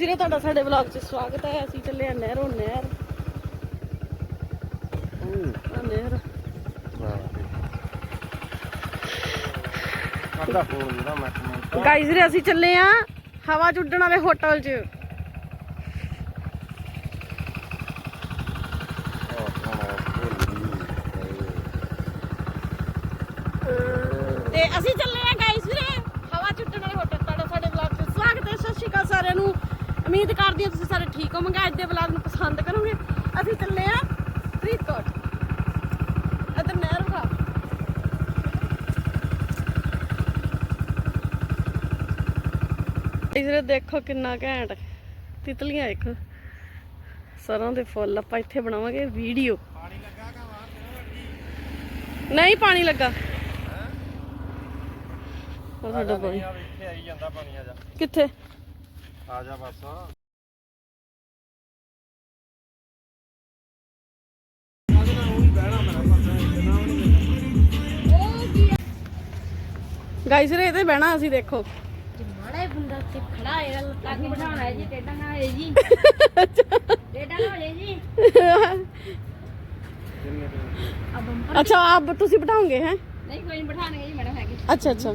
ਵੀਰੇ ਤੁਹਾਡਾ ਸਾਡੇ ਵਲੌਗ 'ਚ ਸਵਾਗਤ ਹੈ। ਅਸੀਂ ਚੱਲੇ ਆ ਨਹਿਰੋਂ ਨਹਿਰ। ਆਹ ਨਹਿਰ। ਸਾਡਾ ਫੋਨ ਜਿਹੜਾ ਮੈਂ ਗਾਇਸ ਵੀਰੇ ਅਸੀਂ ਚੱਲੇ ਆ ਹਵਾ ਚ ਉੱਡਣ ਵਾਲੇ ਹੋਟਲ 'ਚ ਤੇ ਅਸੀਂ ਚੱਲੇ ਆ ਗਾਇਸ ਵੀਰੇ ਹਵਾ ਚ ਉੱਡਣ ਵਾਲੇ ਹੋਟਲ ਤੁਹਾਡਾ ਸਾਡੇ ਵਲੌਗ 'ਚ ਸਵਾਗਤ ਹੈ ਸਤਿ ਸ਼੍ਰੀ ਅਕਾਲ ਸਾਰਿਆਂ ਨੂੰ ਉਮੀਦ ਕਰਦੀ ਹਾਂ ਤੁਸੀਂ ਸਾਰੇ ਠੀਕ ਹੋਵੋਗੇ। ਅੱਜ ਦੇ ਵਲੌਗ ਨੂੰ ਪਸੰਦ ਕਰੋਗੇ। ਅਸੀਂ ਚੱਲੇ ਆ ਫਰੀਦਕੋਟ। ਇੱਧਰ ਨਹਿਰ ਖਾ ਇਸਰੇ ਦੇਖੋ ਕਿੰਨਾ ਘੈਂਟ। ਤਿਤਲੀਆਂ ਦੇਖੋ ਸਰੋਂ ਦੇ ਫੁੱਲ ਆਪਾਂ ਇੱਥੇ ਬਣਾਵਾਂਗੇ ਵੀਡੀਓ। ਨਹੀਂ ਪਾਣੀ ਲੱਗਾ। ਉਹ ਸਾਡਾ ਬਾਈ ਇੱਥੇ ਆਈ ਜਾਂਦਾ ਪਾਣੀ ਆ ਜਾ। ਕਿੱਥੇ? ਆ ਜਾ ਬਸ ਗਾਇਸ ਰੇ ਤੇ ਬਹਿਣਾ ਅਸੀਂ ਦੇਖੋ ਮਾੜਾ ਹੀ ਬੰਦਾ ਉੱਤੇ ਖੜਾ ਹੈ ਲੱਤਾਂ ਨੂੰ ਬਿਠਾਉਣਾ ਹੈ ਜੀ ਟੇਡਾ ਨਾ ਹੋਏ ਜੀ ਟੇਡਾ ਨਾ ਹੋਏ ਜੀ ਅਬ ਬੰਪਰ ਅੱਛਾ ਆਪ ਤੁਸੀਂ ਬਿਠਾਓਗੇ ਹੈ ਨਹੀਂ ਕੋਈ ਨਹੀਂ ਬਿਠਾਣਗੇ ਜੀ ਮੈਡਮ ਹੈਗੀ ਅੱਛਾ ਅੱਛਾ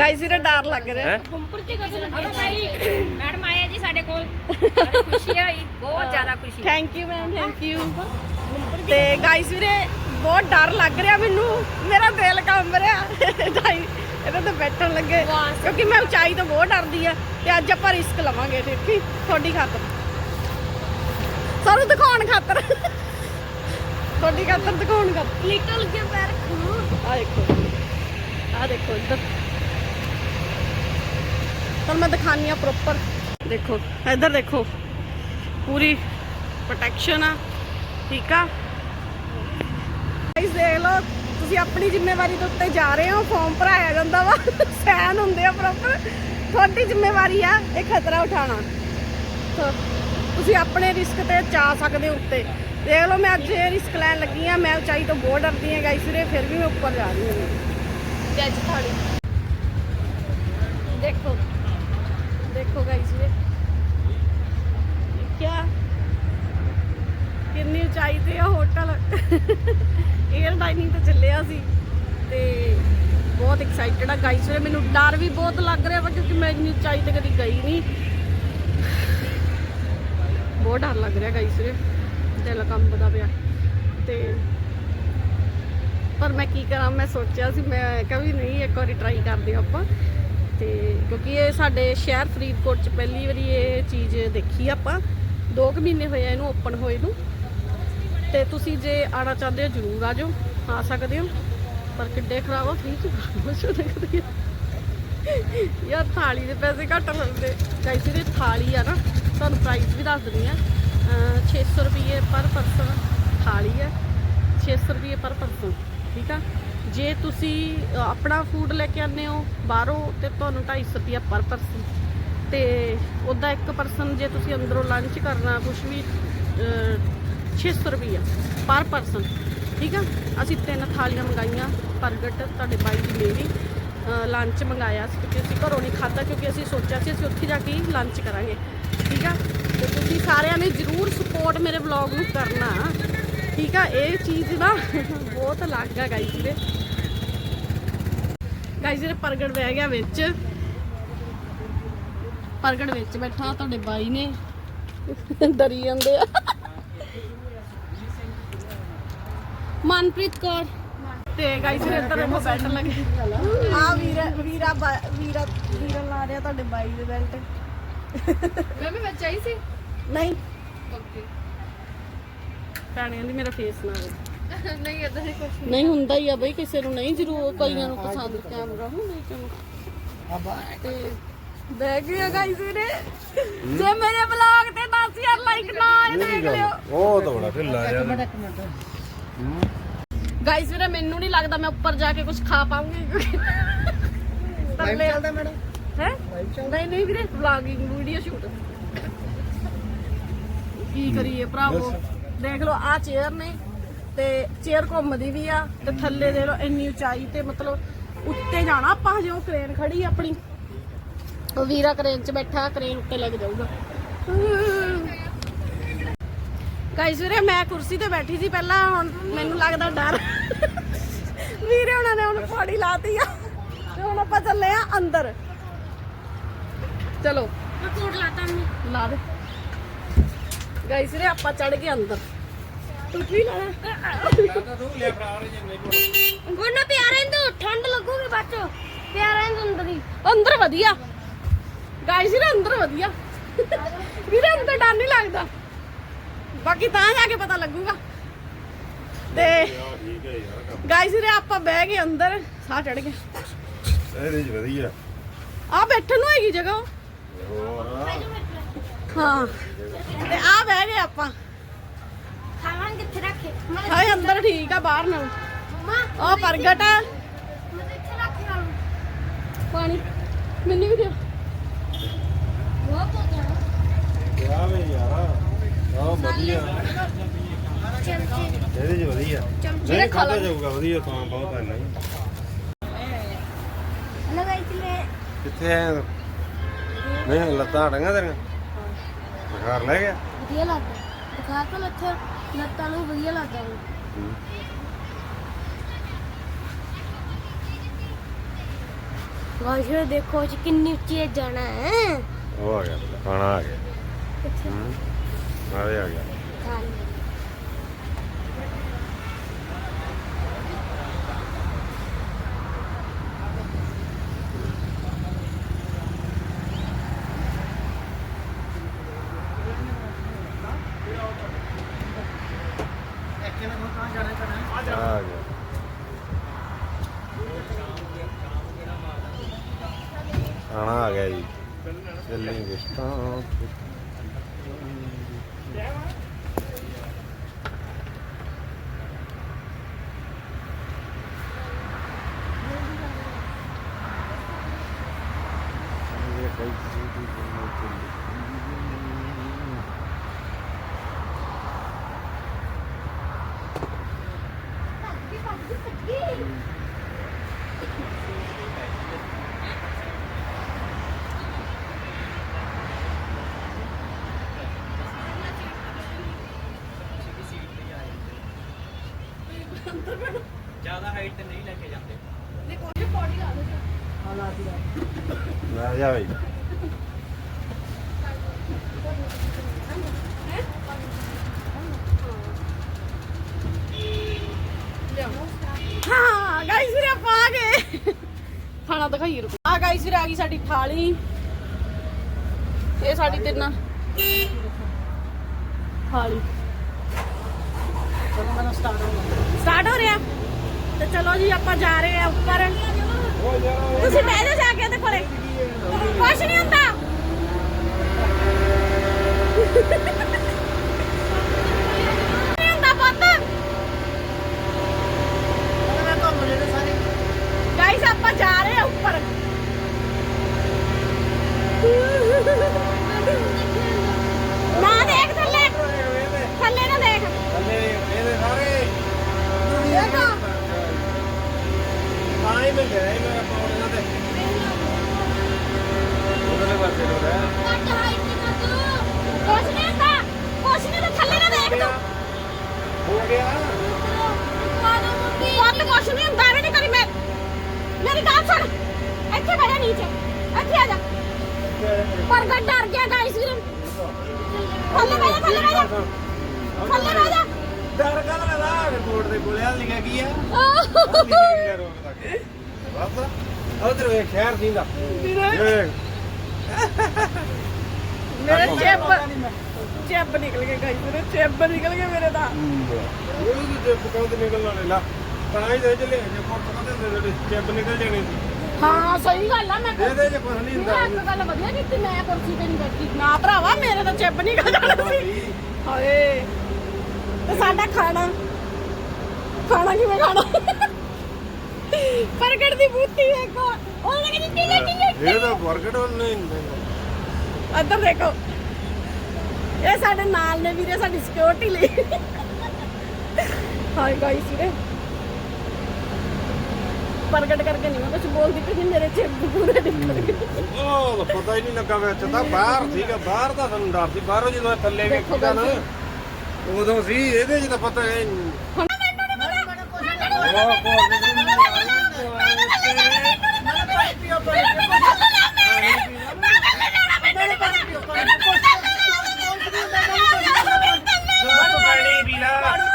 ਗਾਇਸ ਵੀਰੇ ਡਰ ਲੱਗ ਰਿਹਾ। ਹੈ? ਬੰਪਰ ਤੇ ਕਦੋਂ ਲੱਗੀ ਮੈਡਮ ਆਏ ਜੀ ਸਾਡੇ ਕੋਲ। ਬੜੀ ਖੁਸ਼ੀ ਹੋਈ। ਬਹੁਤ ਜ਼ਿਆਦਾ ਖੁਸ਼ੀ। Thank you ma'am thank you ਤੇ ਗਾਇਸ ਵੀਰੇ ਬਹੁਤ ਡਰ ਲੱਗ ਰਿਹਾ ਮੈਨੂੰ। ਮੇਰਾ ਦਿਲ ਕੰਬ ਰਿਹਾ। ਗਾਈ ਇਹਦੇ ਤੇ ਬੈਠਣ ਲੱਗੇ। ਕਿਉਂਕਿ ਮੈਂ ਉਚਾਈ ਤੋਂ ਬਹੁਤ ਡਰਦੀ ਆ। ਤੇ ਅੱਜ ਆਪਾਂ ਰਿਸਕ ਲਵਾਂਗੇ ਹੈ ਤੁਹਾਡੀ ਖਾਤਰ। ਸਾਨੂੰ ਦਿਖਾਉਣ ਖਾਤਰ। ਤੁਹਾਡੀ ਖਾਤਰ ਦਿਖਾਉਣ ਖਾਤਰ। ਲਿਟਲ ਕੇ ਪੈਰ ਖੂ ਆ ਦੇਖੋ। ਆ ਦੇਖੋ ਇੱਧਰ। ਤੁਹਾਨੂੰ ਮੈਂ ਦਿਖਾਨੀ ਆ ਪ੍ਰੋਪਰ ਦੇਖੋ, ਇੱਧਰ ਦੇਖੋ, ਪੂਰੀ ਪ੍ਰੋਟੈਕਸ਼ਨ ਆ, ਠੀਕ ਆ? ਗਾਇਸ ਦੇਖ ਲਓ, ਤੁਸੀਂ ਆਪਣੀ ਜ਼ਿੰਮੇਵਾਰੀ ਦੇ ਉੱਤੇ ਜਾ ਰਹੇ ਹੋ ਫਾਰਮ ਭਰਾਇਆ ਜਾਂਦਾ ਵਾ ਸੈਨ ਹੁੰਦੇ ਆ ਪ੍ਰੋਪਰ ਤੁਹਾਡੀ ਜ਼ਿੰਮੇਵਾਰੀ ਆ, ਇਹ ਖਤਰਾ ਉਠਾਉਣਾ। ਤੁਸੀਂ ਆਪਣੇ ਰਿਸਕ ਤੇ ਜਾ ਸਕਦੇ ਹੋ ਉੱਤੇ। ਦੇਖ ਲਓ, ਮੈਂ ਅੱਜ ਇਹ ਰਿਸਕ ਲੈਣ ਲੱਗੀ ਆ, ਮੈਂ ਉਚਾਈ ਤੋਂ ਬਹੁਤ ਡਰਦੀ ਆ ਗਾਇਸ ਵੀਰੇ, ਫਿਰ ਵੀ ਮੈਂ ਉੱਪਰ ਜਾ ਰਹੀ ਹਾਂ। ਤੇ ਅੱਜ ਥਾੜੀ ਦੇਖੋ ਦੇਖੋ ਗਾਇਸ ਵੀਰੇ ਕੀ ਕਿੰਨੀ ਉਚਾਈ ਤੇ ਆ ਹੋਟਲ। 에ਅਰ ਡਾਈਨਿੰਗ ਤੇ ਚੱਲਿਆ ਸੀ ਤੇ ਬਹੁਤ ਐਕਸਾਈਟਡ ਆ ਗਾਇਸ ਵੀਰੇ ਮੈਨੂੰ ਡਰ ਵੀ ਬਹੁਤ ਲੱਗ ਰਿਹਾ ਵਾ ਕਿਉਂਕਿ ਮੈਂ ਇੰਨੀ ਉਚਾਈ ਤੇ ਕਦੀ ਗਈ ਨਹੀਂ। ਬਹੁਤ ਡਰ ਲੱਗ ਰਿਹਾ ਗਾਇਸ ਵੀਰੇ ਦਿਲ ਕੰਬਦਾ ਪਿਆ। ਤੇ ਪਰ ਮੈਂ ਕੀ ਕਰਾਂ, ਮੈਂ ਸੋਚਿਆ ਸੀ, ਮੈਂ ਕਿਹਾ ਵੀ ਨਹੀਂ, ਇੱਕ ਵਾਰੀ ਟਰਾਈ ਕਰਦੇ ਆਪਾਂ। ਤੇ ਕਿਉਂਕਿ ਇਹ ਸਾਡੇ ਸ਼ਹਿਰ ਫਰੀਦਕੋਟ ਚ ਪਹਿਲੀ ਵਾਰੀ ਇਹ ਚੀਜ਼ ਦੇਖੀ ਆਪਾਂ। 2 ਕੁ ਮਹੀਨੇ ਹੋਏ ਆ ਇਹਨੂੰ ਓਪਨ ਹੋਏ ਨੂੰ। ਤੇ ਤੁਸੀਂ ਜੇ ਆਣਾ ਚਾਹੁੰਦੇ ਹੋ ਜਰੂਰ ਆ ਜਾਓ। ਆ ਸਕਦੇ ਹੋ। ਪਰ ਕਿੱਡੇ ਖਰਾਬ ਆ ਫ੍ਰੀ ਚ ਕੁਛ ਦੇਖਦੇ। ਯਾਰ ਥਾਲੀ ਦੇ ਪੈਸੇ ਘੱਟ ਲੱਗਦੇ। ਗਾਇਸ ਇਹ ਥਾਲੀ ਆ ਨਾ, ਤੁਹਾਨੂੰ ਪ੍ਰਾਈਸ ਵੀ ਦੱਸ ਦਿੰਦੀ ਆ। ਅਹ 600 ਰੁਪਏ ਪਰ ਪਰਸਨ ਥਾਲੀ ਹੈ 600 ਰੁਪਏ ਪਰ ਪਰਸਨ ਠੀਕ ਆ? ਜੇ ਤੁਸੀਂ ਆਪਣਾ ਫੂਡ ਲੈ ਕੇ ਆਉਂਦੇ ਹੋ ਬਾਹਰੋਂ ਤੇ ਤੁਹਾਨੂੰ 250 ਰੁਪਏ ਪਰ ਪਰਸਨ ਤੇ ਉਹਦਾ ਇੱਕ ਪਰਸਨ ਜੇ ਤੁਸੀਂ ਅੰਦਰੋਂ ਲੰਚ ਕਰਨਾ ਕੁਝ ਵੀ ਅ, 600 ਰੁਪਏ ਪਰ ਪਰਸਨ ਠੀਕ ਆ? ਅਸੀਂ ਤਿੰਨ ਥਾਲੀਆਂ ਮੰਗਾਈਆਂ ਪ੍ਰਗਟ ਤੁਹਾਡੇ ਬਾਈ ਦੀ ਮੇਰੀ ਲੰਚ ਮੰਗਾਇਆ ਸੀ ਕਿਉਂਕਿ ਅਸੀਂ ਘਰੋਂ ਨਹੀਂ ਖਾਧਾ ਕਿਉਂਕਿ ਅਸੀਂ ਸੋਚਿਆ ਸੀ ਅਸੀਂ ਉੱਥੇ ਜਾ ਕੇ ਹੀ ਲੰਚ ਕਰਾਂਗੇ। ਠੀਕ ਆ? ਤੇ ਤੁਸੀਂ ਸਾਰਿਆਂ ਨੇ ਜਰੂਰ ਸਪੋਰਟ ਮੇਰੇ ਵਲੌਗ ਨੂੰ ਕਰਨਾ। ਠੀਕ ਆ ਇਹ ਚੀਜ਼ ਨਾ ਬਹੁਤ ਅਲੱਗ ਆ ਗਾਈਸ ਵੀਰੇ ਗਾਈਸ ਵੀਰੇ ਪ੍ਰਗਟ ਬਹਿ ਗਿਆ ਵਿੱਚ। ਪ੍ਰਗਟ ਵਿੱਚ ਬੈਠਾ ਤੁਹਾਡੇ ਬਾਈ ਨੇ। ਡਰੀ ਜਾਂਦੇ ਆ। ਮਨਪ੍ਰੀਤ ਕੌਰ। ਤੇ ਗਾਈਸ ਵੀਰੇ ਇੱਧਰ ਦੇਖੋ ਬੈਠਣ ਲੱਗੇ। ਆ ਵੀਰਾ ਵੀਰਾ ਵੀਰਾ ਵੀਰਾ ਲਾ ਰਿਹਾ ਤੁਹਾਡੇ ਬਾਈ ਦੇ ਬੈਲਟ ਮੈਂ ਵੀ ਬੱਚਾ ਹੀ ਸੀ। ਨਹੀਂ। ਓਕੇ ਭੈਣੇ ਕਹਿੰਦੀ ਮੇਰਾ ਫੇਸ ਨਾ ਦੇ ਨਹੀਂ ਇਦਾਂ ਦੀ ਕੁਛ ਨਹੀਂ। ਹੁੰਦਾ ਹੀ ਆ ਬਈ ਕਿਸੇ ਨੂੰ ਨਹੀਂ ਜ਼ਰੂਰ ਕਈਆਂ ਨੂੰ ਪਸੰਦ ਕੈਮਰਾ ਹੁੰਦਾ ਹੀ ਚਲੋ ਤੇ ਬਹਿ ਗਿਆ ਗਾਈਸ ਵੀਰੇ। ਜੇ ਮੇਰੇ ਵਲੌਗ ਤੇ 10000 ਲਾਈਕ ਨਾ ਆਏ ਦੇਖ ਲਿਓ। ਉਹ ਤਾਂ ਬੜਾ ਢਿੱਲਾ ਯਾਰ ਗਾਈਸ ਵੀਰੇ ਮੈਨੂੰ ਨਹੀਂ ਲੱਗਦਾ ਮੈਂ ਉੱਪਰ ਜਾ ਕੇ ਕੁਝ ਖਾ ਪਾਉਂਗੀ। ਲਾਈਵ ਚੱਲਦਾ ਮੈਡਮ ਹੈ? ਨਹੀਂ ਨਹੀਂ ਵੀਰੇ ਵਲੌਗਿੰਗ ਵੀਡੀਓ ਸ਼ੂਟ ਕੀ ਕਰੀਏ ਭਰਾਵੋ? ਦੇਖ ਲਓ ਆ ਚੇਅਰ ਨੇ ਤੇ ਚੇਅਰ ਘੁੰਮਦੀ ਵੀ ਆ ਤੇ ਥੱਲੇ ਦੇ ਲਓ ਇੰਨੀ ਉਚਾਈ ਤੇ ਮਤਲਬ ਉੱਤੇ ਜਾਣਾ ਆਪਾਂ ਹਜੇ ਉਹ ਕ੍ਰੇਨ ਖੜੀ ਆਪਣੀ। ਉਹ ਵੀਰਾ ਕ੍ਰੇਨ 'ਚ ਬੈਠਾ ਕ੍ਰੇਨ ਉੱਤੇ ਲੱਗ ਜਾਊਗਾ। ਗਾਇਸ ਵੀਰੇ ਮੈਂ ਕੁਰਸੀ ਤੇ ਬੈਠੀ ਸੀ ਪਹਿਲਾਂ ਹੁਣ ਮੈਨੂੰ ਲੱਗਦਾ ਡਰ। ਵੀਰੇ ਉਹਨਾਂ ਨੇ ਹੁਣ ਪੌੜੀ ਲਾਤੀ ਆ। ਤੇ ਹੁਣ ਆਪਾਂ ਚੱਲੇ ਆ ਅੰਦਰ। ਚਲੋ। ਮੈਂ ਕੋਟ ਲਾਤਾ ਨਹੀਂ ਲਾ ਦੇ। ਗਾਇਸ ਵੀਰੇ ਆਪਾਂ ਚੜ ਗਏ ਅੰਦਰ। ਤੂੰ ਵੀ ਲਾ ਗੋਨਾ ਪਿਆਰਾ ਇੰਦੂ ਠੰਡ ਲੱਗੂਗੀ ਬੱਚੋ ਪਿਆਰਾ ਇੰਦੂ ਅੰਦਰ। ਹੀ ਅੰਦਰ ਵਧੀਆ। ਗਾਇਸ ਵੀਰੇ ਅੰਦਰ ਵਧੀਆ। ਵੀਰੇ ਅੰਦਰ ਡਰ ਨਹੀਂ ਲੱਗਦਾ। ਬਾਕੀ ਤਾਂ ਜਾ ਕੇ ਪਤਾ ਲੱਗੂਗਾ। ਤੇ ਗਾਇਸ ਵੀਰੇ ਆਪਾਂ ਬਹਿ ਗਏ ਅੰਦਰ। ਸਾਹ ਚੜ ਗਏ ਇਹਦੇ ਚ ਵਧੀਆ। ਆ ਬੈਠਣ ਨੂੰ ਹੈਗੀ ਜਗ੍ਹਾ ਹਾਂ। ਤੇ ਆ ਬਹਿ ਗਏ ਆਪਾਂ। ਕਿੱਥੇ ਰੱਖੇ? ਹਾਏ ਅੰਦਰ ਠੀਕ ਆ ਬਾਹਰ ਨਾਲ ਮਮਾ ਉਹ ਪ੍ਰਗਟ ਆ। ਮੈਂ ਤਾਂ ਇੱਥੇ ਰੱਖ ਲਾਂ ਪਾਣੀ। ਮੈਨੂੰ ਵੀ ਦਿਓ। ਉਹ ਪੋਤਿਆ ਯਾ ਵੇ ਯਾਰ? ਆਹ ਵਧੀਆ। ਚਮਚੇ ਇਹਦੇ ਚ ਵਧੀਆ। ਚਮਚੇ ਨਹੀਂ ਖਾਦਾ ਜਾਊਗਾ ਵਧੀਆ ਤਾਂ ਬਹੁਤ ਹੈ ਨਹੀਂ। ਲਗਾਈ ਚਲੇ ਕਿੱਥੇ ਤੂੰ? ਨਹੀਂ ਲੱਤਾਂ ਡੰਗਾ ਤੇਰੀਆਂ। ਬੁਖਾਰ ਲੈ ਗਿਆ। ਵਧੀਆ ਲੱਗਦਾ। ਦਿਖਾ ਕੇ ਲੱਥੇ ਲੱਤਾਂ ਨੂੰ ਵਧੀਆ ਲੱਗਦਾ ਗਾਇਸ ਦੇਖੋ ਜੀ ਕਿੰਨੀ ਉੱਚੀ ਜਾਣਾ ਹੈ। ਉਹ ਆ ਗਿਆ ਖਾਣਾ ਆ ਗਿਆ। ਹੂੰ। ਆ ਗਿਆ। ਖਾਣ ਆ ਗਿਆ ਖਾਣਾ ਆ ਗਿਆ ਜੀ ਚੱलेंगे ਤਾਂ ਲੈ ਹਾਂ ਗਾਇਸ ਵੀਰੇ ਆਪਾਂ ਆ ਗਏ। ਖਾਣਾ ਦਿਖਾਈਏ ਰੁਕੋ। ਆ ਗਾਇਸ ਵੀਰੇ ਆ ਗਈ ਸਾਡੀ ਥਾਲੀ। ਇਹ ਸਾਡੀ ਤਿੰਨ ਥਾਲੀ। ਚਲੋ ਮੇਰਾ ਸਟਾਰਟ ਹੋ ਗਿਆ। ਸਟਾਰਟ ਹੋ ਰਿਹਾ? ਤੇ ਚਲੋ ਜੀ, ਆਪਾਂ ਜਾ ਰਹੇ ਆ ਉੱਪਰ। ਤੁਸੀਂ ਬਹਿ ਜਾਓ ਜਾ ਕੇ ਇਹਦੇ ਕੋਲੇ। ਕੁਛ ਨਹੀਂ ਹੁੰਦਾ। ਨਹੀਂ ਹੁੰਦਾ ਪੁੱਤ। ਗਾਇਸ ਆਪਾਂ ਜਾ ਰਹੇ ਆ ਉੱਪਰ। ਨਾ ਦੇਖ ਥੱਲੇ। ਥੱਲੇ ਨਾ ਦੇਖ। ਸਾਰੇ। ਦੇਖੋ। ਤਾਂ ਹੀ ਮੈਂ ਗਿਆ ਸੀ ਮੇਰਾ ਪਾਉਣ ਇਹਨਾਂ ਤੇ ਹੋ ਰਿਹਾ ਕੱਟ ਹਾਈਟ ਤੇ ਕੁਛ ਨਹੀਂ ਹੁੰਦਾ। ਕੁਛ ਨਹੀਂ ਤਾਂ ਥੱਲੇ ਨਾ ਦੇਖ ਤੂੰ। ਹੋ ਗਿਆ। ਪੁੱਤ ਕੁਛ ਨਹੀਂ ਹੁੰਦਾ। ਐਵੇਂ ਨਹੀਂ ਕਰੀ ਮੈਂ। ਮੇਰੀ ਗੱਲ ਸੁਣ। ਇੱਥੇ ਜਾ ਨੀਚੇ। ਇੱਥੇ ਆ ਜਾ। ਪ੍ਰਗਟ ਡਰ ਗਿਆ ਗਾਇਸ ਵੀਰ। ਥੱਲੇ ਬਹਿ ਜਾ ਥੱਲੇ ਬਹਿ ਜਾ। ਥੱਲੇ ਬਹਿ ਜਾ। ਡਰ ਕਾ ਲੱਗਦਾ। ਰਿਪੋਰਟ ਦੇ ਕੋਲੇ ਆ? ਲਿਖਿਆ ਕੀ ਆ ਬਸ। ਉਧਰ ਵੇ ਖੈਰ ਦੀਂਦਾ ਮੇਰੇ ਚਿਪ ਚੈਬ ਨਿਕਲ ਗਏ ਗਾਈਸ ਵੀਰੇ ਚੈਬ ਨਿਕਲ ਗਏ ਮੇਰੇ ਦਾ ਉਹ ਵੀ ਤੇ ਪਕਾਉਂਦੇ ਨਿਕਲਣ ਵਾਲੇ ਲਾ। ਤਾਂ ਹੀ ਦੇ ਚਲੇ ਜੇ ਕੋਟ ਪਕਾਉਂਦੇ ਹੁੰਦੇ ਜਿਹੜੇ ਚਿੱਬ ਨਿਕਲ ਜਾਣੇ ਹਾਂ ਸਹੀ ਗੱਲ ਆ ਮੈਂ ਇਹਦੇ ਚ ਕੁਝ ਨਹੀਂ ਹੁੰਦਾ। ਮੈਂ ਇੱਕ ਗੱਲ ਵਧੀਆ ਕੀਤੀ ਮੈਂ ਕੁਰਸੀ ਤੇ ਨਹੀਂ ਬੈਠੀ। ਨਾ ਭਰਾਵਾ ਮੇਰੇ ਤਾਂ ਚੈਬ ਨਿਕਲ ਜਾਣਾ ਸੀ। ਹਾਏ। ਤੇ ਸਾਡਾ ਖਾਣਾ? ਖਾਣਾ ਕਿਵੇਂ ਖਾਣਾ? ਪ੍ਰਗਟ ਦੀ ਬੂਤੀ ਦੇਖੋ ਉਹ ਲੱਗੀ ਟੀ ਟੀ ਇਹ ਤਾਂ ਵਰਕਟ ਨਹੀਂ ਇੱਧਰ ਦੇਖੋ। ਇਹ ਸਾਡੇ ਨਾਲ ਨੇ ਵੀਰੇ ਸਾਡੀ ਸਿਕਿਉਰਿਟੀ ਲਈ। ਹਾਈ ਗਾਈਸ ਵੀਰੇ। ਪ੍ਰਗਟ ਕਰਕੇ ਨਹੀਂ ਮੈਂ ਕੁਝ ਬੋਲਦੀ ਕਿ ਮੇਰੇ ਚਿੱਬ ਪੂਰੇ ਨਿਕਲ ਗਏ ਉਹ ਤਾਂ ਪਤਾ ਹੀ ਨਹੀਂ ਲੱਗਾ ਵਿੱਚ ਤਾਂ ਬਾਹਰ ਸੀਗਾ ਬਾਹਰ ਦਾ ਸਾਨੂੰ ਡਰ ਸੀ। ਬਾਹਰੋਂ ਜਦੋਂ ਥੱਲੇ ਦੇਖੋ ਵੇਖੀਦਾ ਨਾ ਉਦੋਂ ਸੀ ਇਹਦੇ 'ਚ ਤਾਂ ਪਤਾ ਹੈ ਪਾਣੀ ਪੀ ਲਾ ਪਾਣੀ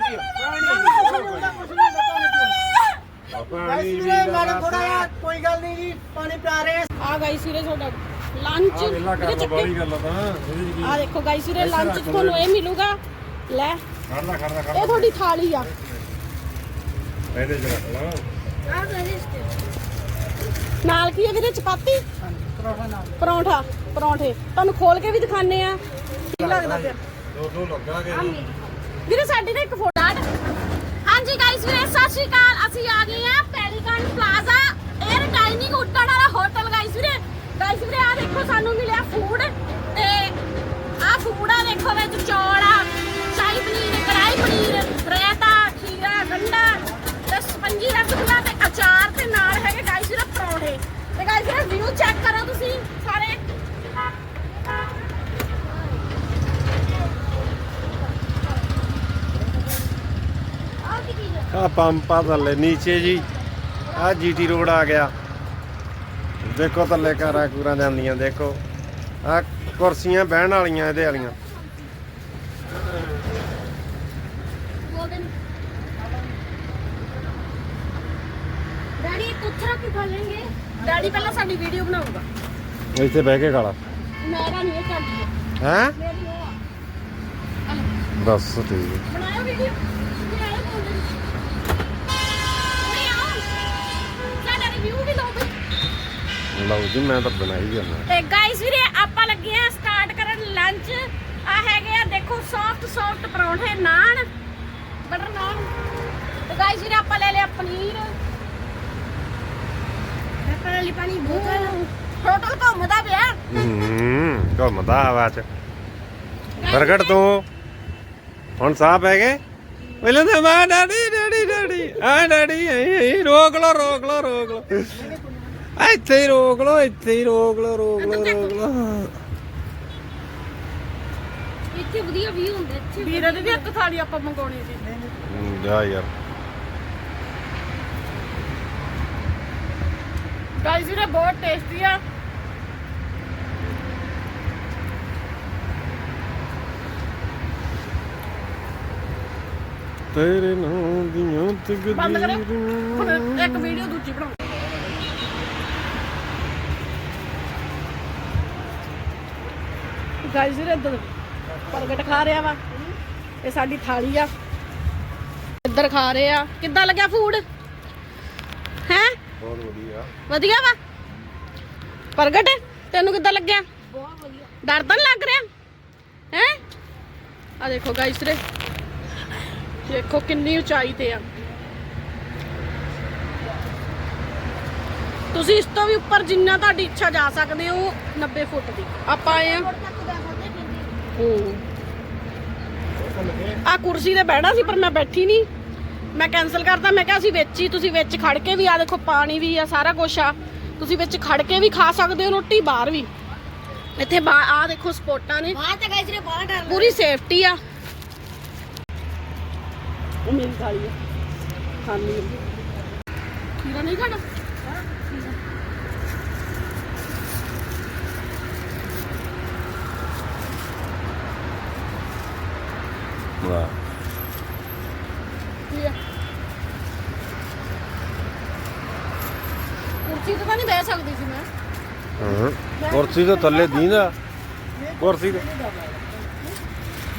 ਪੀ ਪਾਣੀ ਪੀ ਲਾ ਕੋਈ ਗੱਲ ਨਹੀਂ ਜੀ ਪਾਣੀ ਪਿਆ ਰਹੇ ਆ ਗਾਈਸ ਵੀਰੇ ਤੁਹਾਡਾ ਲੰਚ ਆ ਵੇਲਾ ਕਰ ਬਾਲੀ ਗੱਲ ਆ ਤਾਂ ਇਹਦੇ 'ਚ ਕੀ ਆ ਦੇਖੋ ਗਾਈਸ ਵੀਰੇ ਲੰਚ 'ਚ ਤੁਹਾਨੂੰ ਇਹ ਮਿਲੂਗਾ। ਲੈ ਖੜਦਾ ਖੜਦਾ ਇਹ ਖੜਦਾ ਤੁਹਾਡੀ ਥਾਲੀ ਆ। ਇਹਦੇ 'ਚ ਰੱਖ ਲਾ। ਨਾਲ ਕੀ ਹੈ ਵੀਰੇ ਚਪਾਤੀ? ਪਰੌਂਠਾ ਪਰੌਂਠੇ। ਤੁਹਾਨੂੰ ਖੋਲ ਕੇ ਵੀ ਦਿਖਾਣੇ ਆ। ਕੀ ਲੱਗਦਾ ਪਿਆ? ਦੋ ਦੋ ਲੱਗਾਂਗੇ ਵੀਰੇ ਸਾਡੀ ਨਾ ਇੱਕ ਫੋਟੋ ਹਾਂਜੀ ਗਾਇਸ ਵੀਰੇ ਸਤਿ ਸ਼੍ਰੀ ਅਕਾਲ। ਅਸੀਂ ਆ ਗਏ ਆ ਪੈਲੀਕਨ ਪਲਾਜ਼ਾ 에ਅਰ ਡਾਈਨਿੰਗ ਉੱਡਣ ਵਾਲਾ ਹੋਟਲ ਗਾਇਸ ਵੀਰੇ। ਗਾਇਸ ਵੀਰੇ ਆ ਦੇਖੋ, ਸਾਨੂੰ ਮਿਲਿਆ ਫੂਡ ਤੇ ਆ ਫੂਡ ਆ ਦੇਖੋ ਵਿੱਚ, ਚੌਲ ਆ, ਸ਼ਾਹੀ ਪਨੀਰ ਕੜਾਈ ਪਨੀਰ, ਰਾਇਤਾ, ਖੀਰਾ, ਗੰਡਾ ਤੇ ਸਪੰਜੀ ਰਸਗੁੱਲਾ ਤੇ ਅਚਾਰ ਤੇ ਨਾਲ ਹੈਗੇ ਗਾਇਸ ਵੀਰੇ ਪਰੌਂਠੇ। ਤੇ ਗਾਇਸ ਵੀਰੇ ਵਿਊ ਚੈੱਕ ਕਰੋ ਤੁਸੀਂ ਸਾਰੇ। ਆ ਪੰਪਾ ਥੱਲੇ, ਨੀਚੇ ਜੀ। ਆ ਜੀਟੀ ਰੋਡ ਆ ਗਿਆ। ਦੇਖੋ ਥੱਲੇ ਕਾਰਾਂ ਕੂਰਾਂ ਜਾਂਦੀਆਂ ਦੇਖੋ। ਆ ਕੁਰਸੀਆਂ ਬਹਿਣ ਵਾਲੀਆਂ ਇਹਦੇ ਵਾਲੀਆਂ। ਡੈਡੀ ਕੁੱਥਰਾ ਕੀ ਖਾ ਲੈਣਗੇ। ਡੈਡੀ ਪਹਿਲਾਂ ਸਾਡੀ ਵੀਡੀਓ ਬਣਾਊਗਾ। ਇੱਥੇ ਬਹਿ ਕੇ ਖਾਲਾ ਮੇਰਾ ਨਹੀਂ ਇਹ ਕਰਦੀ। ਹੈ? ਹੈ ਮੇਰੀ ਉਹ ਆ। ਬਸ ਠੀਕ ਹੈ ਬਣਾਇਓ ਵੀਡੀਓ ਲਓ ਜੀ ਮੈਂ ਤਾਂ ਬਣਾਈ ਜਾਣਾ ਤੇ ਗਾਇਸ ਵੀਰੇ ਆਪਾਂ ਲੱਗੇ ਆ ਸਟਾਰਟ ਕਰਨ ਲੰਚ ਆ ਹੈਗੇ ਆ ਦੇਖੋ ਸੌਫਟ ਸੌਫਟ ਪਰੌਂਠੇ ਨਾਨ ਬਟਰ ਨਾਨ। ਤੇ ਗਾਇਸ ਵੀਰੇ ਆਪਾਂ ਲੈ ਲਿਆ ਪਨੀਰ। ਰੱਖਣ ਵਾਲੀ ਪਾਣੀ ਬੋਤਲ ਹੋਟਲ ਘੁੰਮਦਾ ਪਿਆ। ਹੂੰ ਘੁੰਮਦਾ ਹਵਾ 'ਚ। ਪ੍ਰਗਟ ਤੂੰ? ਹੁਣ ਸਾਹ ਪੈ ਗਏ? ਪਹਿਲਾਂ ਤਾਂ ਮਾ ਡੈਡੀ ਡੈਡੀ ਡੈਡੀ ਆ ਡੈਡੀ ਆਈ ਆਈ ਰੋਕ ਲੋ ਰੋਕ ਲੋ ਰੋਕ ਲੋ ਇੱਥੇ ਹੀ ਰੋਕ ਲੋ ਇੱਥੇ ਹੀ ਰੋਕ ਲੋ ਰੋਕ ਲੋ ਰੋਕ ਲੋ ਇੱਥੇ ਵਧੀਆ ਵੀਊ ਹੁੰਦਾ ਇੱਥੇ ਵੀਰੇ ਦੀ ਵੀ ਇੱਕ ਥਾਲੀ ਆਪਾਂ ਮੰਗਾਉਣੀ ਸੀ। ਹੂੰ, ਜਾ ਯਾਰ। ਗਾਇਸ ਵੀਰੇ ਬਹੁਤ ਟੇਸਟੀ ਆ। ਤੇਰੇ ਨਾਂ ਦੀਆਂ ਬੰਦ ਹੁਣ ਤਕਦੀਰਾਂ ਇੱਕ ਵੀਡੀਓ ਦੂਜੀ ਬਣਾਓ ਗਾਇਸ ਵੀਰੇ ਇੱਧਰ। ਪ੍ਰਗਟ ਖਾ ਰਿਹਾ ਵਾ। ਇਹ ਸਾਡੀ ਥਾਲੀ ਆ। ਇੱਧਰ ਖਾ ਰਹੇ ਆ। ਕਿੱਦਾਂ ਲੱਗਿਆ ਫੂਡ ਹੈ? ਬਹੁਤ ਵਧੀਆ। ਵਧੀਆ ਵਾ? ਪ੍ਰਗਟ ਤੈਨੂੰ ਕਿੱਦਾਂ ਲੱਗਿਆ? ਬਹੁਤ ਵਧੀਆ। ਡਰ ਤਾਂ ਲੱਗ ਰਿਹਾ? ਹੈ? ਆ ਦੇਖੋ ਗਾਇਸ ਰੇ ਦੇਖੋ ਕਿੰਨੀ ਉਚਾਈ ਤੇ ਆ। ਤੁਸੀਂ ਇਸ ਤੋਂ ਵੀ ਉੱਪਰ ਜਿੰਨਾ ਤੁਹਾਡੀ ਇੱਛਾ ਜਾ ਸਕਦੇ ਹੋ 90 ਫੁੱਟ ਦੀ। ਆਪਾਂ ਆਏ ਆ ਆ ਕੁਰਸੀ ਤੇ ਬਹਿਣਾ ਸੀ ਪਰ ਮੈਂ ਬੈਠੀ ਨਹੀਂ। ਮੈਂ ਕੈਨਸਲ ਕਰਤਾ ਮੈਂ ਕਿਹਾ ਅਸੀਂ ਵਿੱਚ ਹੀ ਤੁਸੀਂ ਵਿੱਚ ਖੜ ਕੇ ਵੀ ਆ ਦੇਖੋ ਪਾਣੀ ਵੀ ਆ ਸਾਰਾ ਕੁਝ ਆ। ਤੁਸੀਂ ਵਿੱਚ ਖੜ ਕੇ ਵੀ ਖਾ ਸਕਦੇ ਹੋ ਰੋਟੀ ਬਾਹਰ ਵੀ। ਇੱਥੇ ਆ ਦੇਖੋ ਸਪੋਟਾਂ ਨੇ। ਬਾਹਰ ਤਾਂ ਗਾਇਸ ਨੇ ਬਾਹਰ ਡਰ ਪੂਰੀ ਸੇਫਟੀ ਆ। ਉਹ ਮੇਰੀ ਥਾਲੀ ਆ। ਖਾਣੀ ਖੀਰਾ ਨਹੀਂ ਖਾਣਾ? ਕੁਰਸੀ ਤੇ ਤਾਂ ਨਹੀਂ ਬਹਿ ਸਕਦੀ ਸੀ ਮੈਂ। ਹਾਂ ਕੁਰਸੀ ਤੋਂ ਥੱਲੇ ਦੀਂਦਾ ਕੁਰਸੀ ਤੇ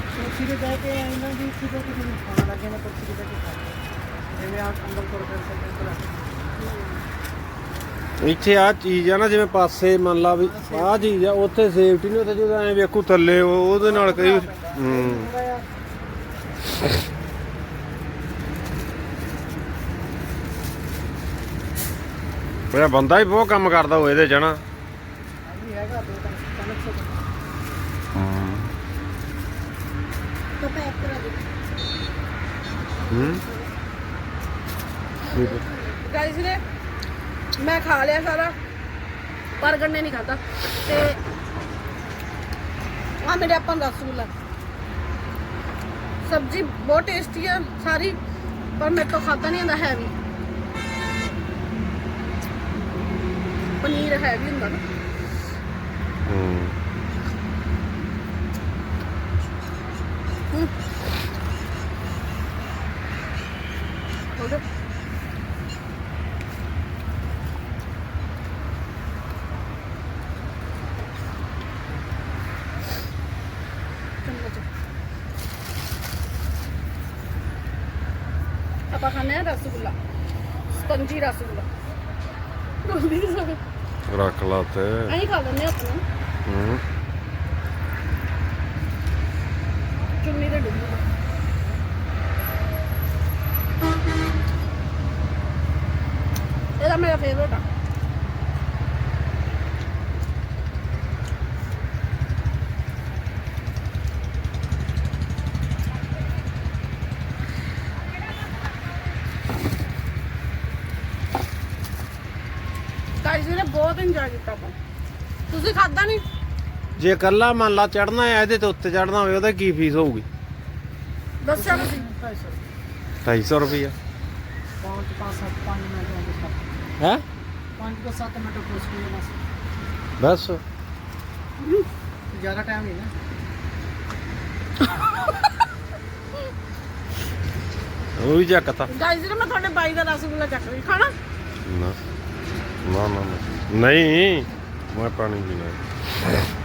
ਕੁਰਸੀ ਤੇ ਬਹਿ ਕੇ ਇਹਨਾਂ ਦੀ ਇੱਥੇ ਤੋਂ ਕਿਸੇ ਨੂੰ ਖਾਣਾ ਲੱਗੇ ਨਾ ਕੁਰਸੀ ਤੇ ਬਹਿ ਕੇ ਜਿਵੇਂ ਆ ਅੰਦਰ ਤੁਰ ਫਿਰ ਸਕਦੇ ਇੱਥੇ ਆ ਚੀਜ਼ ਆ ਨਾ ਜਿਵੇਂ ਪਾਸੇ ਮੰਨ ਲਾ ਵੀ ਆ ਚੀਜ਼ ਆ ਉੱਥੇ ਸੇਫਟੀ ਨਹੀਂ ਉੱਥੇ ਜਦੋਂ ਐ ਵੇਖੂ ਥੱਲੇ ਉਹਦੇ ਨਾਲ ਕਈ ਹੂੰ। ਥੋੜਾ ਬੰਦਾ ਹੀ ਬਹੁਤ ਕੰਮ ਕਰਦਾ ਹੋਏ ਇਹਦੇ ਚ ਨਾ ਵੀ ਹੈਗਾ ਦੋ ਤਿੰਨ ਤਿੰਨ ਸੌ ਤਾਂ ਪੈਕ ਕਰਾ ਦੇ ਹੂੰ। ਗਾਇਸ ਨੇ ਮੈਂ ਖਾ ਲਿਆ ਸਾਰਾ, ਪਰ ਗੰਨੇ ਨਹੀਂ ਖਾਦਾ ਤੇ ਆ ਮੇਰੇ ਆਪਾਂ ਨੂੰ ਰਸਗੁੱਲਾ ਸਬਜ਼ੀ ਬਹੁਤ ਟੇਸਟੀ ਆ ਸਾਰੀ, ਪਰ ਮੇਰੇ ਤੋਂ ਖਾਦਾ ਨਹੀਂ ਜਾਂਦਾ ਹੈਵੀ ਪਨੀਰ ਹੈਵੀ ਹੁੰਦਾ ਨਾ ਹੂੰ ਹੂੰ। ਹੋ ਗਿਆ ਚਮਚ ਆਪਾਂ ਖਾਣੇ ਆ ਰਸਗੁੱਲਾ ਸਪੰਜੀ ਰਸਗੁੱਲਾ ਰੋਂਦੀ ਨਹੀਂ ਸਭ ਰੱਖ ਲਾ ਤੇ। ਐਂ ਖਾ ਲੈਂਦੇ ਆਪਾਂ ਹੂੰ। ਚੁੰਨੀ ਤੇ ਡੁੱਬੂਗਾ ਇਹਦਾ ਮੇਰਾ ਫੇਵਰਟ ਆ ਗਾਇਸ ਨੇ ਬਹੁਤ ਇੰਜੋਏ ਕੀਤਾ ਆਪਾਂ ਤੁਸੀਂ ਖਾਦਾ ਨਹੀਂ ਜੇ ਇਕੱਲਾ ਮੰਨ ਲਾ ਚੜਨਾ ਹੈ ਇਹਦੇ ਤੇ ਉੱਤੇ ਚੜਨਾ ਹੋਵੇ ਉਹਦਾ ਕੀ ਫੀਸ ਹੋਊਗੀ? ਦੱਸਿਆ ਤੁਸੀਂ? 250 ਰੁਪਈਆ। ਪੰਜ ਪੰਜ ਸੱਤ ਪੰਜ ਮਿੰਟ ਆਉਂਦੇ ਸੱਤ। ਹੈ? ਪੰਜ ਤੋਂ ਸੱਤ ਮਿੰਟ ਪੁੱਛ ਕੇ ਬਸ। ਬਸ। ਜ਼ਿਆਦਾ ਟਾਈਮ ਨਹੀਂ ਨਾ। ਉਹ ਵੀ ਚੱਕਤਾ ਗਾਇਸ ਨੇ ਮੈਂ ਤੁਹਾਡੇ ਬਾਈ ਦਾ ਰਸਗੁੱਲਾ ਚੱਕ ਰਹੀ ਖਾਣਾ? ਨਾ। ਨਾ ਨਾ ਨਾ। ਨਹੀਂ ਮੈਂ ਪਾਣੀ ਪੀਣਾ। ਹੈ।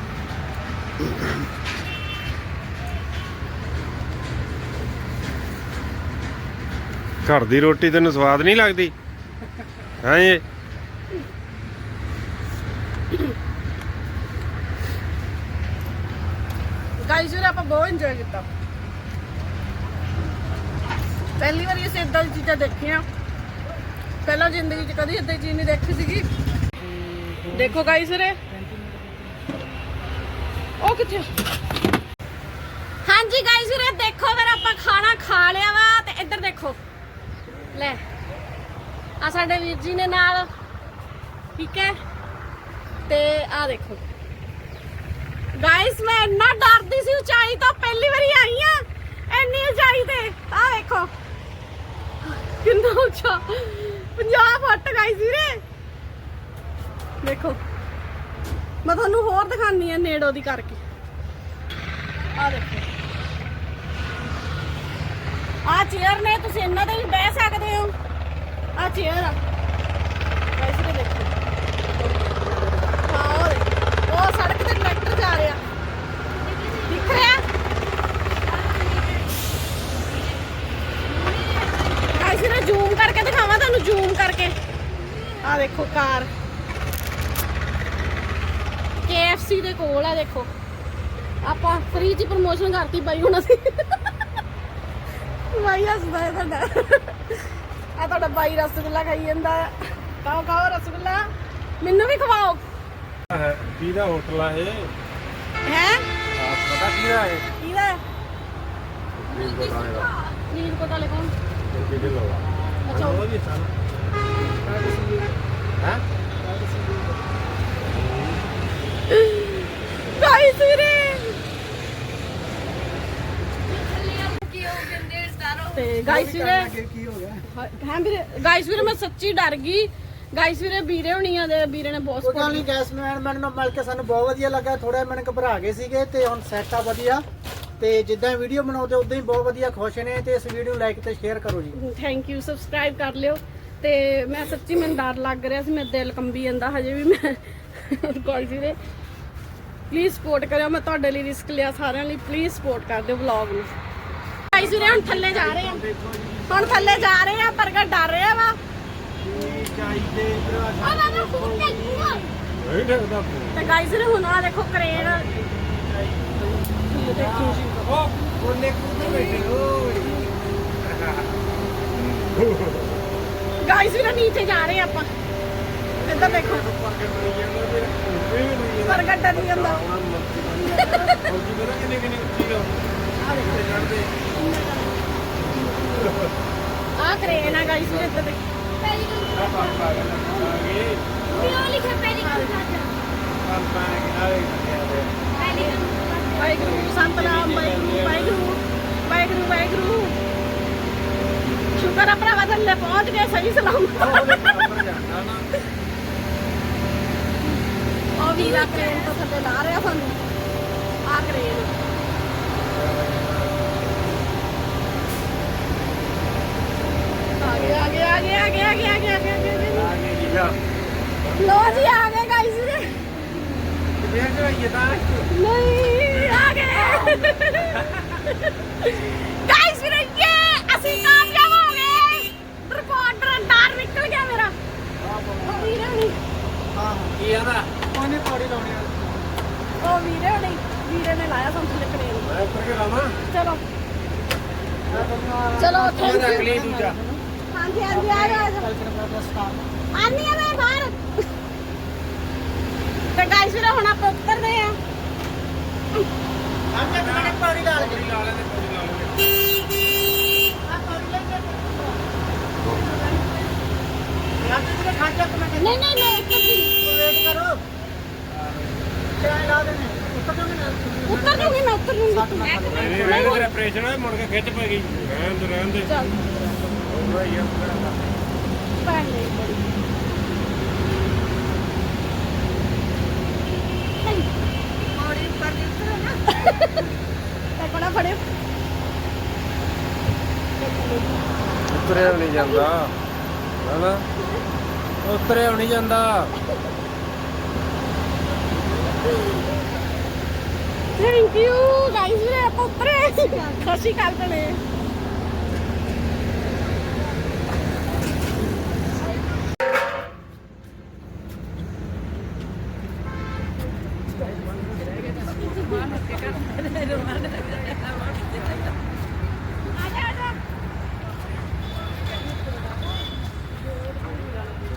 ਘਰ ਦੀ ਰੋਟੀ ਤੈਨੂੰ ਸਵਾਦ ਨਹੀਂ ਲੱਗਦੀ? ਹਾਂ ਇਹ ਗਾਇਸ ਨੇ ਆਪਾਂ ਬਹੁਤ ਇੰਜੋਏ ਕੀਤਾ। ਪਹਿਲੀ ਵਾਰੀ ਅਸੀਂ ਇਦਾਂ ਦੀ ਚੀਜ਼ਾਂ ਦੇਖੀਆਂ। ਪਹਿਲਾਂ ਜ਼ਿੰਦਗੀ 'ਚ ਕਦੀ ਇਦਾਂ ਦੀ ਚੀਜ਼ ਨਹੀਂ ਦੇਖੀ ਸੀਗੀ। ਦੇਖੋ ਗਾਇਸ ਰੇ ਉਹ ਕਿੱਥੇ ਹਾਂਜੀ ਗਾਇਸ ਰੇ ਦੇਖੋ ਫਿਰ ਆਪਾਂ ਖਾਣਾ ਖਾ ਲਿਆ ਵਾ, ਤੇ ਇੱਧਰ ਦੇਖੋ। ਲੈ ਆ ਸਾਡੇ ਵੀਰ ਜੀ ਨੇ ਨਾਲ, ਠੀਕ ਹੈ? ਤੇ ਆ ਦੇਖੋ। ਗਾਇਸ ਮੈਂ ਇੰਨਾ ਡਰਦੀ ਸੀ, ਉਚਾਈ ਤੋਂ ਪਹਿਲੀ ਵਾਰੀ ਆਈ ਆ, ਇੰਨੀ ਉਚਾਈ ਤੇ। ਆ ਦੇਖੋ। ਕਿੰਨਾ ਉੱਚਾ। 50 ਫੁੱਟ ਗਾਇਸ ਵੀਰੇ। ਦੇਖੋ। ਮੈਂ ਤੁਹਾਨੂੰ ਹੋਰ ਦਿਖਾਨੀ ਆ ਨੇੜੋ ਦੀ ਕਰਕੇ। ਆ ਦੇਖੋ। ਆ ਚੇਅਰ ਨੇ, ਤੁਸੀਂ ਇਹਨਾਂ ਤੇ ਵੀ ਬਹਿ ਸਕਦੇ ਹੋ। ਆ ਚੇਅਰ ਆ। ਗਾਇਸ ਦੇਖੋ ਹਾਂ ਉਹ ਦੇਖੋ। ਉਹ ਸੜਕ ਤੇ ਟਰੈਕਟਰ ਜਾ ਰਿਹਾ ਦਿਖ ਰਿਹਾ ਐਸੇ ਨਾ ਜ਼ੂਮ ਕਰਕੇ ਦਿਖਾਵਾਂ ਤੁਹਾਨੂੰ ਜ਼ੂਮ ਕਰਕੇ ਆ ਦੇਖੋ ਕਾਰ KFC ਦੇ ਕੋਲ ਆ ਦੇਖੋ। ਆਪਾਂ ਫ੍ਰੀ ਚ ਪ੍ਰਮੋਸ਼ਨ ਕਰਤੀ ਬਾਈ ਹੁਣ ਅਸੀਂ। ਬਾਈ ਹੱਸਦਾ ਹੈ ਤੁਹਾਡਾ। ਆ ਤੁਹਾਡਾ ਬਾਈ ਰਸਗੁੱਲਾ ਖਾਈ ਜਾਂਦਾ ਹੈ। ਖਾਓ ਖਾਓ ਰਸਗੁੱਲਾ। ਮੈਨੂੰ ਵੀ ਖਵਾਓ। ਕਿਹਦਾ ਹੋਟਲ ਆ ਇਹ? ਹੈ? ਪਤਾ ਕਿਹਦਾ ਹੈ ਕਿਹਦਾ? ਨੀਲ ਕੋਟ ਵਾਲੇ। ਕੌਣ ਅੱਛਾ। ਉਹ- ਹੈ? ਗਾਇਸ ਵੀਰੇ ਤੇ ਗਾਇਸ ਵੀਰੇ ਅੱਗੇ? ਕੀ ਹੋ ਗਿਆ? ਹਾਂ ਵੀਰੇ? ਗਾਇਸ ਵੀਰੇ ਮੈਂ ਸੱਚੀ ਡਰ ਗਈ। ਗਾਇਸ ਵੀਰੇ ਵੀਰੇ ਹੋਣੀਆਂ ਦੇ ਵੀਰੇ ਨੇ ਬਹੁਤ ਕੋਈ ਗੱਲ support ਨਹੀਂ ਗੈਸਮੈਨ ਮੈਨੂੰ ਨਾਲ ਮਿਲ ਕੇ ਸਾਨੂੰ ਬਹੁਤ ਵਧੀਆ ਲੱਗਾ। ਥੋੜਾ ਮੈਨੂੰ ਘਬਰਾ ਗਏ ਸੀਗੇ ਤੇ ਹੁਣ ਸੈਟ ਆ ਵਧੀਆ। ਤੇ ਜਿੱਦਾਂ ਵੀਡੀਓ ਬਣਾਉਂਦੇ ਉਦਾਂ ਹੀ ਬਹੁਤ ਵਧੀਆ ਖੁਸ਼ ਨੇ ਤੇ ਇਸ ਵੀਡੀਓ ਨੂੰ ਲਾਈਕ ਤੇ ਸ਼ੇਅਰ ਕਰੋ ਜੀ। ਥੈਂਕ ਯੂ ਸਬਸਕ੍ਰਾਈਬ ਕਰ ਲਿਓ। ਤੇ ਮੈਂ ਸੱਚੀ ਮੈਨੂੰ ਡਰ ਲੱਗ ਰਿਹਾ ਸੀ ਮੇਰਾ ਦਿਲ ਕੰਬੀ ਜਾਂਦਾ ਹਜੇ ਵੀ ਮੈਂ। ਗਾਇਸ ਵੀਰੇ। ਪਲੀਜ਼ ਸਪੋਰਟ ਕਰਿਓ ਮੈਂ ਤੁਹਾਡੇ ਲਈ ਰਿਸਕ ਲਿਆ ਸਾਰਿਆਂ ਲਈ ਪਲੀਜ਼ ਸਪੋਰਟ ਕਰ ਦਿਓ ਵਲੌਗ ਨੂੰ। ਗਾਈਸ ਵੀਰੇ ਹੁਣ ਥੱਲੇ ਜਾ ਰਹੇ ਆ। ਹੁਣ ਥੱਲੇ ਜਾ ਰਹੇ ਆ ਬਰਗਰ ਡਰ ਰਿਹਾ ਵਾ। ਆ ਬਾਬਾ ਫੋਨ ਤੇ ਨਹੀਂ ਦੇਖਦਾ ਤੇ ਗਾਈਸ ਵੀਰੇ ਹੁਣ ਆ ਦੇਖੋ ਕਰੇਨ ਦੇਖੋ ਜੀ ਉਹ ਉਹਨੇ ਕੁੱਤੇ ਬੈਠੇ ਓਏ। ਗਾਈਸ ਵੀਰੇ ਨੀਚੇ ਜਾ ਰਹੇ ਆਪਾਂ। ਇੱਧਰ ਦੇਖੋ। ਬਰਗਰ ਡਰ ਜਾਂਦਾ। ਕਿੰਨੇ ਕਿੰਨੇ ਉੱਚੀ ਆ ਆ ਕਰੇਨ ਆ ਗਾਈਸ ਵੀਰੇ ਇੱਧਰ ਦੇਖੋ ਵੀਡੀਓ ਲਿਖਿਆ ਪਹਿਲੀ ਵਾਹਿਗੁਰੂ ਸੰਤਨਾਮ ਵਾਹਿਗੁਰੂ ਵਾਹਿਗੁਰੂ ਵਾਹਿਗੁਰੂ। ਵਾਹਿਗੁਰੂ ਸ਼ੁਕਰ ਆ ਭਰਾਵਾ ਥੱਲੇ ਪਹੁੰਚ ਗਏ, ਸਹੀ ਸਲਾਮਤ। ਉਹ ਵੀਰਾ ਕਰੇਨ ਤੋਂ ਥੱਲੇ ਲਾ ਰਿਹਾ ਸਾਨੂੰ। ਆ ਕਰੇਨ ਆ ਗਏ ਆ ਗਏ ਆ ਗਏ ਆ ਗਏ ਆ ਗਏ ਆ ਗਏ ਆ ਗਏ, ਆ ਗਏ, ਆ ਗਏ ਲੋ ਜੀ। ਆ ਗਏ ਗਾਈਸ ਨਹੀਂ ਆ ਗਏ। ਗਾਈਸ ਵੀਰੇ ਇਹ ਅਸੀਂ ਕਾਮਯਾਬ ਹੋ ਗਏ। ਰਿਕਾਰਡਰ ਡਰ ਨਿਕਲ ਗਿਆ ਮੇਰਾ। ਵੀਰੇ ਨਹੀਂ ਕੀ ਆਦਾ ਉਹਨੇ ਪੌੜੀ ਲਾਉਣੀ ਆ। ਉਹ ਵੀਰੇ ਨਹੀਂ ਵੀਰੇ ਨੇ ਲਾਇਆ ਸਾਨੂੰ ਥੱਲੇ ਕਰੇਨ ਮੈਂ ਉੱਤਰ ਕੇ ਲਾਵਾਂ। ਚਲੋ। ਚਲੋ ਉਹ ਰੱਖ ਥੈਂਕ ਲਈ ਦੂਜਾ। ਹਾਂਜੀ ਹਾਂਜੀ ਆ ਜਾ ਆ ਆਨੀ ਆ ਮੈਂ ਬਾਹਰ। ਤੇ ਗਾਈਸ ਵੀਰੇ ਹੁਣ ਆਪਾਂ ਉਤਰਦੇ ਆ। ਅੰਜੇ ਮੈਨੇ ਪੌੜੀ ਲਾ ਲਈ ਲਾ ਲੈਂਦੇ ਪੌੜੀ ਲਾ ਲੈਂਦੇ ਤੇ ਖਾਂਚਾ ਤੇ ਮੈਂ ਨਹੀਂ ਨਹੀਂ ਨਹੀਂ ਉੱਤਰ ਜੀ ਵੇਟ ਕਰੋ ਚਾਹ ਲਾ ਦੇਣੇ ਉੱਤਰ ਜੂਗੀ ਮੈਂ ਉੱਤਰ ਜੂਗੀ। ਨਹੀਂ ਰਹਿਣ ਤੇਰਾ ਆਪਰੇਸ਼ਨ ਹੈ ਮੁੜ ਕੇ ਖਿੱਚ ਪੈ ਗਈ। ਰਹਿਣ ਦੇ ਰਹਿਣ ਦੇ ਚੱਲ। ਭੈਣ ਨਹੀਂ ਬੜੀ। ਮੋੜੀ ਉੱਪਰ ਦੀ ਉਤਰੋ ਨਾ। ਤੇ ਕੋਣਾ ਫੜਿਓ। ਉਤਰਿਆ ਵੀ ਨਹੀਂ ਜਾਂਦਾ। ਹਨਾ? ਉਤਰਿਆ ਨਹੀਂ ਜਾਂਦਾ। ਥੈਂਕ ਯੂ ਗਾਈਸ ਵੀਰੇ ਆਪਾਂ ਉਤਰੇ ਖੁਸ਼ੀ ਕਰ ਦਲੇ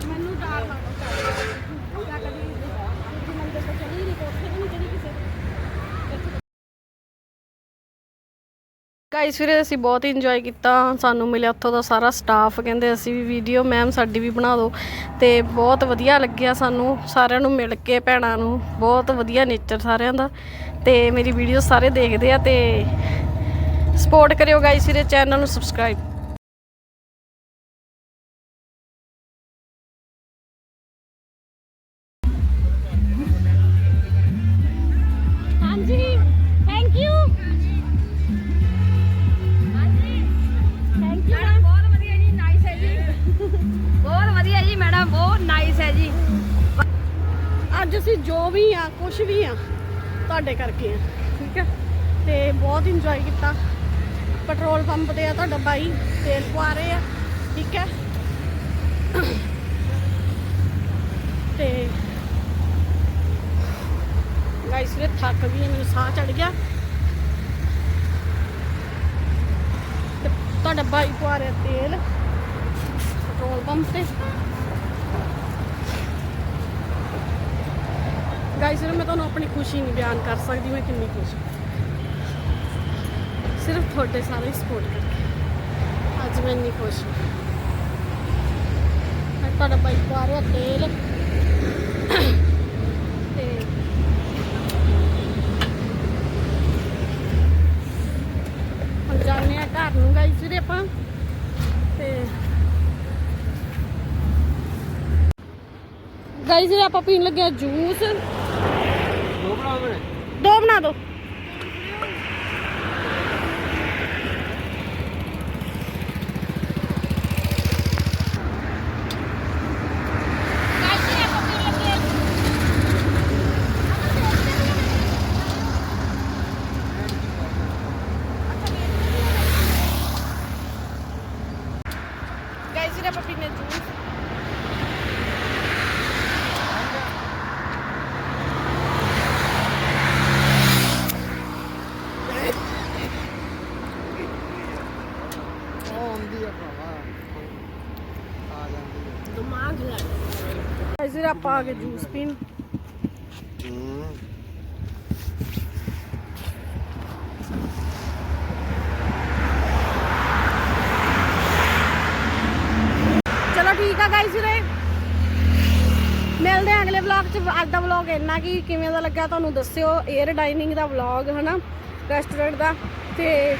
ਮੈਨੂੰ ਡਰ ਲੱਗਦਾ ਕਦੀ ਮੰਦਰ ਤੇ ਚੜੀ ਨਹੀਂ ਕੋਠੇ ਤੇ ਨਹੀਂ ਚੜੀ ਕਿਸੇ ਗਾਈਸ ਵੀਰੇ ਅਸੀਂ ਬਹੁਤ ਇੰਜੋਏ ਕੀਤਾ। ਸਾਨੂੰ ਮਿਲਿਆ ਉੱਥੋਂ ਦਾ ਸਾਰਾ ਸਟਾਫ ਕਹਿੰਦੇ ਅਸੀਂ ਵੀ ਵੀਡੀਓ ਮੈਮ ਸਾਡੀ ਵੀ ਬਣਾ ਦਿਓ। ਤੇ ਬਹੁਤ ਵਧੀਆ ਲੱਗਿਆ ਸਾਨੂੰ ਸਾਰਿਆਂ ਨੂੰ ਮਿਲ ਕੇ, ਭੈਣਾਂ ਨੂੰ। ਬਹੁਤ ਵਧੀਆ ਨੇਚਰ ਸਾਰਿਆਂ ਦਾ। ਤੇ ਮੇਰੀ ਵੀਡੀਓ ਸਾਰੇ ਦੇਖਦੇ ਆ ਤੇ ਸਪੋਰਟ ਕਰਿਓ ਗਾਈਸ ਵੀਰੇ ਚੈਨਲ ਨੂੰ ਸਬਸਕ੍ਰਾਈਬ ਅਸੀਂ ਜੋ ਵੀ ਆ ਕੁਝ ਵੀ ਆ, ਤੁਹਾਡੇ ਕਰਕੇ ਆ, ਠੀਕ ਹੈ ਤੇ ਬਹੁਤ ਇੰਜੋਏ ਕੀਤਾ। ਪੈਟਰੋਲ ਪੰਪ ਤੇ ਆ ਤੁਹਾਡਾ ਬਾਈ, ਤੇਲ ਪਵਾ ਰਹੇ ਆ, ਠੀਕ ਹੈ ਤੇ ਗਾਈਸ ਵੀਰੇ ਥੱਕ ਗਈ ਮੈਨੂੰ ਸਾਹ ਚੜ ਗਿਆ। ਤੇ ਤੁਹਾਡਾ ਬਾਈ ਪਵਾ ਰਿਹਾ ਤੇਲ ਪੈਟਰੋਲ ਪੰਪ ਤੇ। ਗਾਈਸ ਸਿਰਫ ਮੈਂ ਤੁਹਾਨੂੰ ਆਪਣੀ ਖੁਸ਼ੀ ਨਹੀਂ ਬਿਆਨ ਕਰ ਸਕਦੀ ਮੈਂ ਕਿੰਨੀ ਖੁਸ਼ ਹਾਂ। ਸਿਰਫ ਤੁਹਾਡੇ ਸਾਰੇ ਸਪੋਰਟ ਕਰਕੇ। ਅੱਜ ਮੈਂ ਇੰਨੀ ਖੁਸ਼ ਹਾਂ। ਤੁਹਾਡਾ ਬਾਈ ਪਾ ਰਿਹਾ ਤੇਲ। ਤੇ ਹੁਣ ਜਾਂਦੇ ਆ ਘਰ ਨੂੰ ਗਾਈਸ ਵੀਰੇ ਆਪਾਂ। ਤੇ ਗਾਈਸ ਵੀਰੇ ਆਪਾਂ ਪੀਣ ਲੱਗੇ ਆ ਜੂਸ। ਦੋ ਬਣਾ ਦਿਓ ਗਾਇਸ ਵੀਰੇ ਆਪਾਂ ਪੀਨੇ ਜੂਸ ਉਹ ਆਉਂਦੀ ਆ ਭਰਾਵਾ ਆ ਜਾਂਦੀ ਆ ਦਿਮਾਗ ਲੱਗ ਗਾਇਸ ਵੀਰੇ ਆਪਾਂ ਆ ਗਏ ਜੂਸ ਪੀਣ। ਚਲੋ ਠੀਕ ਆ ਗਾਇਸ ਵੀਰੇ। ਮਿਲਦੇ ਆ ਅਗਲੇ ਵਲੌਗ 'ਚ। ਅੱਜ ਦਾ ਵਲੌਗ ਇੰਨਾ ਕੀ, ਕਿਵੇਂ ਦਾ ਲੱਗਾ ਤੁਹਾਨੂੰ ਦੱਸਿਓ। 에ਅਰ ਡਾਈਨਿੰਗ ਦਾ ਵਲੌਗ ਹਨਾ ਰੈਸਟੋਰੈਂਟ ਦਾ। ਤੇ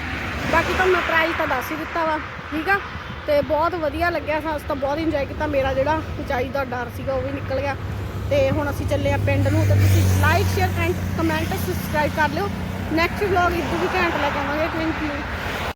ਬਾਕੀ ਤੁਹਾਨੂੰ ਪ੍ਰਾਈਸ ਤਾਂ ਦੱਸ ਹੀ ਦਿੱਤਾ ਵਾ। ਠੀਕ ਆ? ਤੇ ਬਹੁਤ ਵਧੀਆ ਲੱਗਿਆ ਸਾਨੂੰ ਤਾਂ ਬਹੁਤ ਇੰਜੋਏ ਕੀਤਾ। ਮੇਰਾ ਜਿਹੜਾ ਉਚਾਈ ਦਾ ਡਰ ਸੀਗਾ ਉਹ ਵੀ ਨਿਕਲ ਗਿਆ। ਤੇ ਹੁਣ ਅਸੀਂ ਚੱਲੇ ਆ ਪਿੰਡ ਨੂੰ ਤੇ ਤੁਸੀਂ ਲਾਈਕ ਸ਼ੇਅਰ ਕਮੈਂਟ ਸਬਸਕ੍ਰਾਈਬ ਕਰ ਲਿਓ। ਨੈਕਸਟ ਵਲੌਗ ਇਦੋਂ ਵੀ ਘੈਂਟ ਲੈ ਕੇ ਆਵਾਂਗੇ ਥੈਂਕ ਯੂ